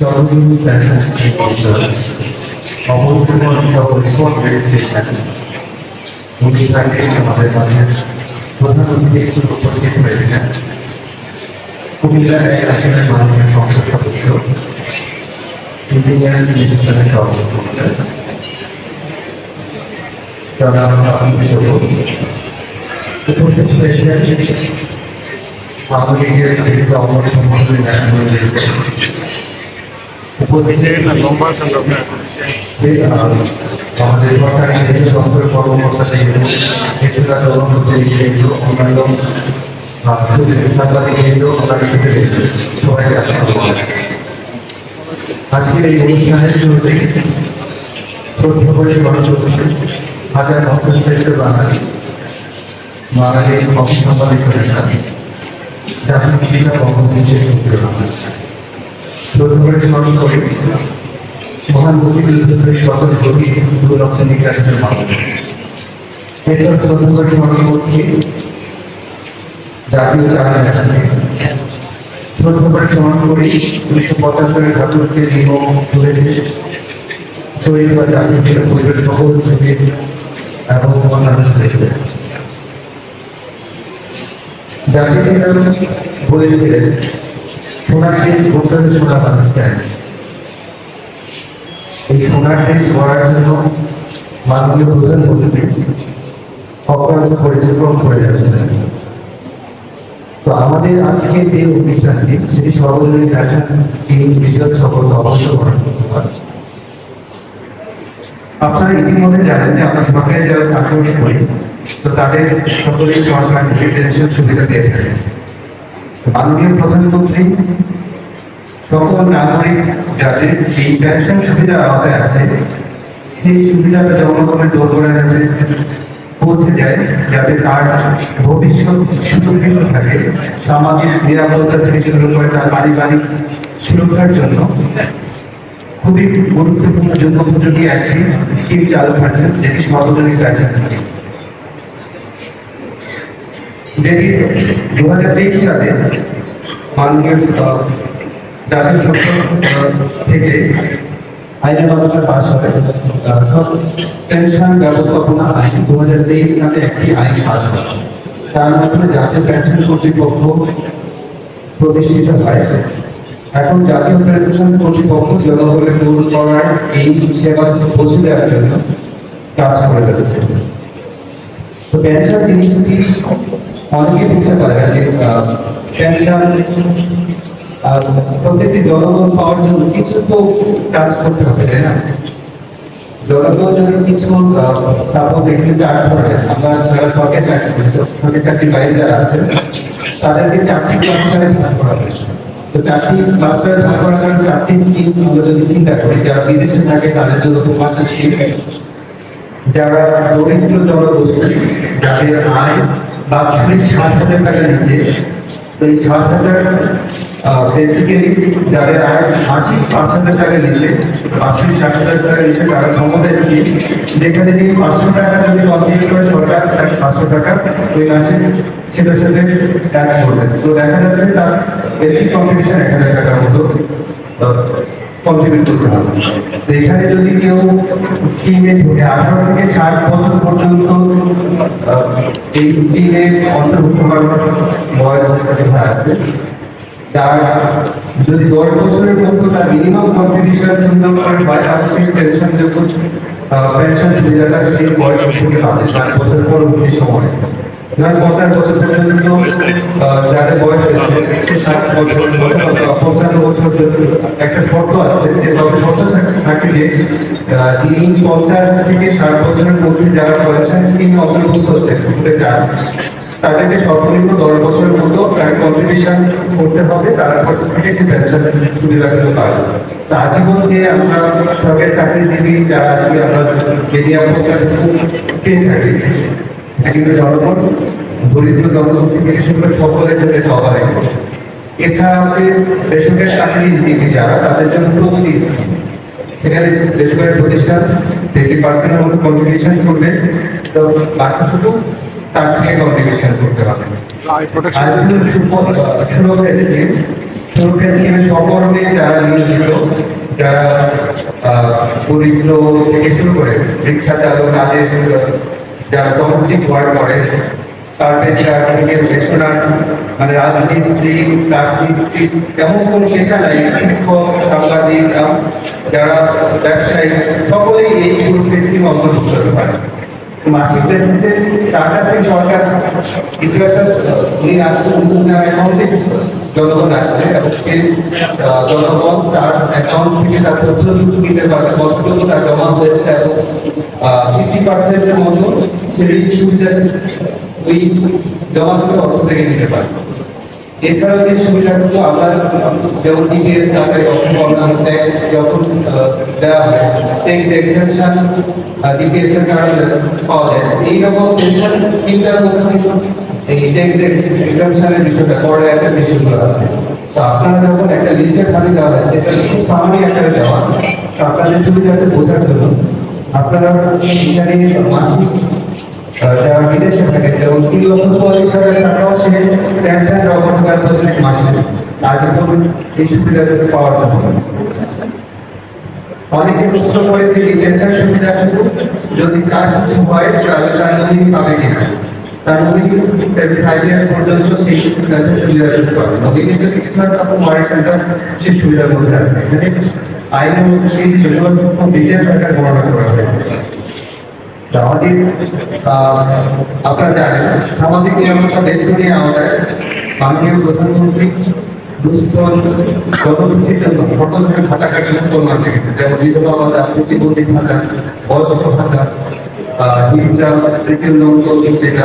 Scheme পরিষদ অবৈধ সর্বস্পট registration অনুষ্ঠানে আমাদের মাঝে প্রধান অতিথি উপস্থিত হয়েছেন কুমিল্লা এক আসনের মাননীয় সংসদ সদস্য ইঞ্জিনিয়ারিং ইনস্টিটিউশনের আওয়ামী লীগের বিভিন্ন উপস্থিত লম্বা সংগ্রাম আমাদের সরকারি অন্যান্য সাংবাদিক এই অনুষ্ঠানের শুরুতে শ্রদ্ধা করে হাজার ভক্ত শ্রেষ্ঠ বাঙালি বাঙালির সম্পাদিত নেতা জাতীয় পুত্র শ্রদ্ধা করে স্মরণ করি মহান মুক্তিযুদ্ধের সকল শহীদ দু লক্ষ নিকাশের মানুষ এছাড়া শ্রদ্ধা স্মরণ করছি জাতীয় চারা শ্রদ্ধা করে স্মরণ করি উনিশশো পঁচাত্তরের ঠাকুরকে নিয়ম তুলেছে শহীদ বা জাতীয় পিতা পরিবার সকল শহীদ এবং অন্যান্য শহীদ জাতীয় বলেছিলেন সোনার সোনা বাঁধতে চায় এই সোনার দেশ গড়ার জন্য মাননীয় প্রধানমন্ত্রী অক্লান্ত পরিশ্রম করে যাচ্ছেন তো আমাদের আজকে যে অনুষ্ঠানটি, সেটি সর্বজনীন ফ্যাশন স্কিম বিষয়ক সকল অবশ্যই গ্রহণ করতে পারে। আপনারা ইতিমধ্যে জানেন যে আমরা সরকারি যারা চাকরি করি, তো তাদের সকলেই সরকার সুবিধা দিয়ে থাকে। মাননীয় প্রধানমন্ত্রী, সকল নাগরিক যাদের এই পেনশন সুবিধার আওতায় আছে, সেই সুবিধাটা জনগণের দোরগোড়ায় যাতে পৌঁছে যায়, যাতে তার ভবিষ্যৎ সুরক্ষিত থাকে, সামাজিক নিরাপত্তা থেকে শুরু করে তার পারিবারিক সুরক্ষার জন্য। খুবই গুরুত্বপূর্ণ যুগোপযোগী একটি স্কিম চালু করেছেন, যেটি সর্বজনীন পেনশন যেটি দু হাজার তেইশ সালে মাননীয় জাতীয় থেকে আইনের মাধ্যমে পাশ হয় পেনশন ব্যবস্থাপনা আইন দু হাজার তেইশ নামে একটি আইন পাশ হয়। তার মাধ্যমে জাতীয় পেনশন কর্তৃপক্ষ প্রতিষ্ঠিত হয়। এখন জাতীয় পেনশন কর্তৃপক্ষ জনগণের দূর করার এই সেবা পৌঁছে দেওয়ার জন্য কাজ করে যাচ্ছে। তো পেনশন জিনিসটি অনেকে বুঝতে পারে না যে আহ, পেনশন আহ, প্রত্যেকটি জনগণ পাওয়ার জন্য কিছু তো কাজ করতে হবে তাই না? জনগণ যদি কিছু সাপোজ এখানে চাকরি করে আমরা যারা সরকারি চাকরি করি সরকারি চাকরির বাইরে যারা আছেন তাদেরকে চাকরি ক্লাস্টারে ভাগ করা হয়েছে তো চাকরি ক্লাস্টারে ভাগ করার জন্য চারটি স্কিম আমরা যদি চিন্তা করি যারা বিদেশে থাকে তাদের জন্য প্রবাসী স্কিম যারা দরিদ্র জনগোষ্ঠী যাদের আয় বাৎসরিক সাত হাজার টাকা নিচে। তো এই সাত হাজার বেসিক্যালি যাদের আয় মাসিক পাঁচ হাজার টাকা নিচে, বাৎসরিক সাত হাজার টাকা নিচে তারা সমবায় স্কিম যেখানে তিনি পাঁচশো টাকা যদি কন্ট্রিবিউট করে সরকার তাকে পাঁচশো টাকা ওই মাসে সেটার সাথে অ্যাড করবে তো দেখা যাচ্ছে তার বেসিক কন্ট্রিবিউশন এক হাজার টাকার মতো। কন্ট্রিবিউট করতে হবে। এখানে যদি কেউ স্কিমে ঢুকে, আঠারো থেকে ষাট বছর পর্যন্ত এই স্কিমে অন্তর্ভুক্ত হওয়ার বয়স আছে, তার যদি দশ বছরের মধ্যে তার মিনিমাম কন্ট্রিবিউশন সুন্দর করে হয় তাহলে সেই পেনশন যোগ্য পেনশন সুবিধাটা সেই বয়স থেকে পাবে ষাট বছর পরবর্তী সময়। ধরেন পঞ্চাশ বছর পর্যন্ত যাদের বয়স হয়েছে ষাট বছর পঞ্চান্ন বছর একটা শর্ত আছে, যে তবে শর্ত থাকে যে যিনি পঞ্চাশ থেকে ষাট বছরের মধ্যে যারা পেনশন স্কিমে অন্তর্ভুক্ত হচ্ছে হতে চান। তাদেরকে সর্বনিম্ন দশ বছরের মতো কন্ট্রিবিউশন করতে হবে তারপর থেকে সে পেনশন সুবিধাগুলো পাবে। তা আজীবন যে আমরা সরকারি চাকরিজীবী যারা আছি, আমরা মিডিয়াম পেয়ে থাকি এটা কিন্তু জনগণ দরিদ্র জনগোষ্ঠী থেকে শুরু করে সকলের জন্য এটা অবাধ এছাড়া আছে বেসরকারি চাকরিজীবী যারা তাদের জন্য প্রগতি স্কিম। সেখানে বেসরকারি প্রতিষ্ঠান থার্টি পার্সেন্টের মতো কন্ট্রিবিউশন করবে তো বাকিটুকু তার থেকে কন্ট্রিবিউশন করতে হবে। সুরক্ষা স্কিম সুরক্ষা স্কিমে সকর্মে যারা নিয়োজিত যারা দরিদ্র থেকে শুরু করে রিক্সা চালক কাজের যারা ডোমেস্টিক ওয়ার্ক করে তাদের থেকে রেশনার মানে রাজমিস্ত্রি, কাঠমিস্ত্রি, এমন কোনো পেশা নাই, শিক্ষক, সাংবাদিক যারা ব্যবসায়ী, সকলেই এই সুরক্ষা স্কিম অন্তর্ভুক্ত হতে পারে মাসিক বেসিসে টাকা থেকে সরকার কিছু একটা, উনি রাখছে নতুন অ্যাকাউন্টে জনগণ এবং সেই জনগণ তার অ্যাকাউন্ট থেকে তার দিতে পারছে তার জমা হয়েছে, এবং ফিফটি পার্সেন্টের মতো সেই সুবিধা ওই জমা থেকে অর্থ থেকে নিতে পারে। এছাড়াও যে সুবিধাগুলো আমরা যেমন জিপিএস যখন অন্যান্য ট্যাক্স যখন দেওয়া হয় ট্যাক্স এক্সেপশন ডিপিএস এর কারণে পাওয়া যায়। এইরকম স্কিমটার মধ্যে এই ট্যাক্স এক্সেপশনের বিষয়টা করে একটা বিষয়গুলো আছে। তো আপনারা যখন একটা লিস্টের খালি দেওয়া হয়েছে, এটা খুব সামান্য আকারে দেওয়া। তো আপনাদের সুবিধাতে বোঝার জন্য আপনারা এখানে মাসিক যারা বিদেশে থাকে যেমন তিন লক্ষ চুয়াল্লিশ হাজার টাকাও সে পেনশন জমা করে প্রত্যেক মাসে আজ এখন এই সুবিধাটা পাওয়ার জন্য অনেকে প্রশ্ন করেছে এই পেনশন সুবিধাটুকু যদি তার কিছু হয়, তাহলে তার নমিনি পাবে কিনা? তার সেভেন, ফাইভ ইয়ার্স পর্যন্ত সেই পেনশন সুবিধা পেতে পারবে নমিনি যদি কিছু হয়, তখন ওয়ারেন্ট সেন্টার সেই সুবিধার মধ্যে আছে। এখানে মধ্যে সেই সেগুলো ডিটেলস আকারে বর্ণনা করা হয়েছে। আমাদের আপনারা জানেন, সামাজিক নিরাপত্তা বেষ্টনী আমাদের মাননীয় প্রধানমন্ত্রী দুস্থ জনগোষ্ঠীর জন্য যেমন বিধবা ভাতা, প্রতিবন্ধী ভাতা, বয়স্ক ভাতা হিজড়া, তৃতীয় লিঙ্গ যেটা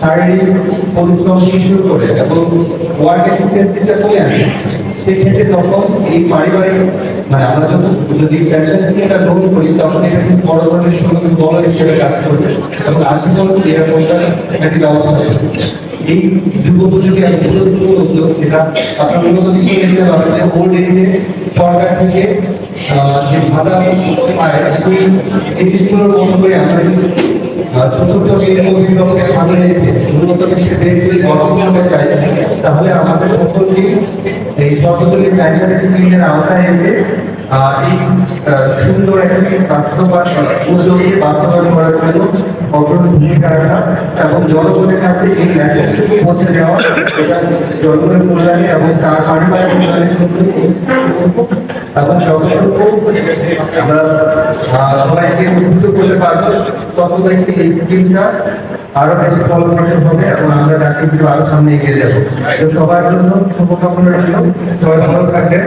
শারীরিক পরিশ্রম শুরু করে এবং ওয়ার্ক এফিসিয়েন্সিটা কমে আসে, সেক্ষেত্রে তখন এই পারিবারিক মানে আমরা যখন যদি গ্রহণ করি, তখন এটা কিন্তু বড় ধরনের বল হিসেবে কাজ করবে। এবং আজীবন একটি ব্যবস্থা এই যুব উপযোগী উদ্যোগ আপনার যে ওল্ড এজে সরকার থেকে ভাতা সেই করতে চাই, তাহলে এই সর্বদলীয় পেনশন স্কিমের আওতায় সুন্দর একটি বাস্তবায়ন, উদ্যোগকে বাস্তবায়ন করার এবং জনগণের কাছে এই মেসেজটুকু পৌঁছে দেওয়া, এটা এবং তার পারিবারিক এবং যতটুকু আমরা সবাইকে উদ্বুদ্ধ করতে পারব তত বেশি এই স্কিমটা, আরও বেশি ফলপ্রসূ হবে এবং আমরা জাতি হিসেবে আরও সামনে এগিয়ে যাব। তো সবার জন্য শুভকামনা রইল। সবাই ভালো থাকবেন।